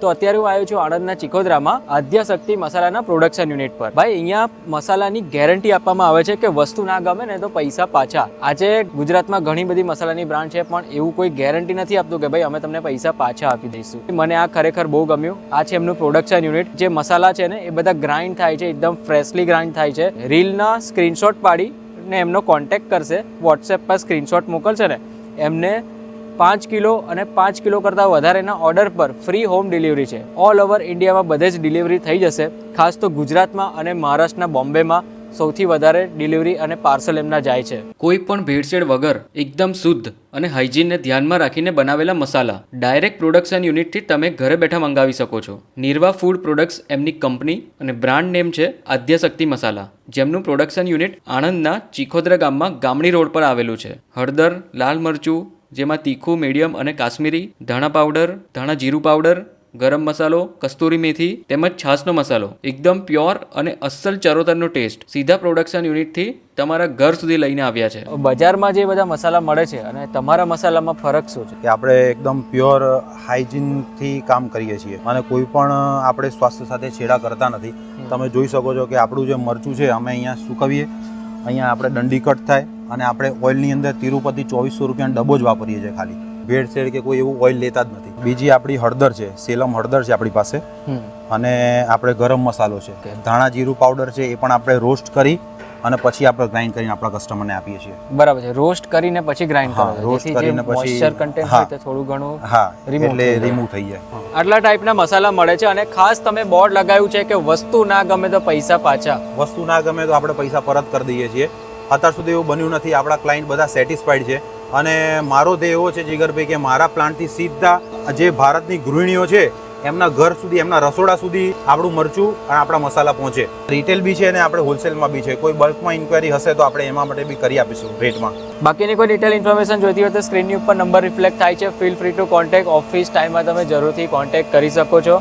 તો અત્યારે હું આવ્યો છું આણંદના ચિકોદરામાં આદ્યશક્તિ મસાલાના પ્રોડક્શન યુનિટ પર. ભાઈ, અહીંયા મસાલાની ગેરંટી આપવામાં આવે છે કે વસ્તુ ના ગમે ને તો પૈસા પાછા. આજે ગુજરાતમાં ઘણી બધી મસાલાની બ્રાન્ડ છે, પણ એવું કોઈ ગેરંટી નથી આપતું કે ભાઈ, અમે તમને પૈસા પાછા આપી દઈશું. મને આ ખરેખર બહુ ગમ્યું. આ છે એમનું પ્રોડક્શન યુનિટ જે મસાલા છે ને, એ બધા ગ્રાઇન્ડ થાય છે, એકદમ ફ્રેશલી ગ્રાઇન્ડ થાય છે. રીલના સ્ક્રીનશોટ પાડી ને એમનો કોન્ટેક્ટ કરશે. વોટ્સએપ પર સ્ક્રીનશોટ મોકલશે ને, એમને પાંચ કિલો અને પાંચ કિલો કરતાં વધારેના ઓર્ડર પર ફ્રી હોમ ડિલિવરી છે. ઓલ ઓવર ઇન્ડિયામાં બધે જ ડિલિવરી થઈ જશે. ખાસ તો ગુજરાતમાં અને મહારાષ્ટ્રના બોમ્બેમાં સૌથી વધારે ડિલિવરી અને પાર્સલ એમના જાય છે. કોઈ પણ ભેળસેળ વગર એકદમ શુદ્ધ અને હાઇજીનને ધ્યાનમાં રાખીને બનાવેલા મસાલા ડાયરેક્ટ પ્રોડક્શન યુનિટથી તમે ઘરે બેઠા મંગાવી શકો છો. નિર્વા ફૂડ પ્રોડક્ટ્સ એમની કંપની અને બ્રાન્ડ નેમ છે આદ્યશક્તિ મસાલા, જેમનું પ્રોડક્શન યુનિટ આણંદના ચીખોદરા ગામમાં ગામડી રોડ પર આવેલું છે. હળદર, લાલ મરચું જેમાં તીખું મીડિયમ અને કાશ્મીરી ધાણા પાવડર ધાણા જીરું પાવડર ગરમ મસાલો કસ્તુરી મેથી તેમજ છાશનો મસાલો. એકદમ પ્યોર અને અસલ ચરોતરનો ટેસ્ટ સીધા પ્રોડક્શન યુનિટથી તમારા ઘર સુધી લઈને આવ્યા છે. બજારમાં જે બધા મસાલા મળે છે અને તમારા મસાલામાં ફરક શું છે? કે આપણે એકદમ પ્યોર હાઇજીનથી કામ કરીએ છીએ અને કોઈ પણ આપણે સ્વાસ્થ્ય સાથે છેડા કરતા નથી. તમે જોઈ શકો છો કે આપણું જે મરચું છે અમે અહીંયા સુકવીએ. અહીંયા આપણે દંડી કટ થાય. અને આપણે ઓઇલની અંદર તિરુપતિ ચોવીસો રૂપિયાનો ડબ્બો જ વાપરીએ છીએ ખાલી. ભેળસેળ કે કોઈ એવું ઓઇલ લેતા જ નથી. બીજી આપણી હળદર છે સેલમ હળદર છે આપણી પાસે. અને આપણે ગરમ મસાલો છે. ધાણા જીરું પાવડર છે એ પણ આપણે રોસ્ટ કરી અને પછી આપણે ગ્રાઇન્ડ કરીને આપણા કસ્ટમરને આપીએ છીએ. બરાબર છે. રોસ્ટ કરીને પછી ગ્રાઇન્ડ કરો જે કરીને પછી- કન્ટેન્ટ હોય તે થોડું ઘણું હા એટલે રિમૂવ થઈ જાય. આટલા ટાઈપના મસાલા મળે છે અને ખાસ તમે બોર્ડ લગાવ્યું છે કે વસ્તુ ના ગમે તો પૈસા પાછા. વસ્તુ ના ગમે તો આપણે પૈસા પરત કરી દઈએ છીએ. અત્યાર સુધી એવું બન્યું નથી. આપણા ક્લાયન્ટ બધા સેટિસ્ફાઈડ છે. અને મારો ધ્યેય એવો છે જીગરભાઈ, કે મારા પ્લાન્ટથી સીધા જે ભારતની ગૃહિણીઓ છે, એમના ઘર સુધી, એમના રસોડા સુધી આપણું મરચું અને આપણા મસાલા પહોંચે. રિટેલ બી છે અને આપણે હોલસેલમાં બી છે. કોઈ બલ્કમાં ઇન્ક્વાયરી હશે તો આપણે એમાં માટે બી કરી આપીશું રેટમાં બાકીની કોઈ ડિટેલ ઇન્ફોર્મેશન જોઈતી હોય તો સ્ક્રીનની ઉપર નંબર રિફ્લેક્ટ થાય છે. Feel free to contact office ટાઈમમાં તમે જરૂરથી કોન્ટેક્ટ કરી શકો છો.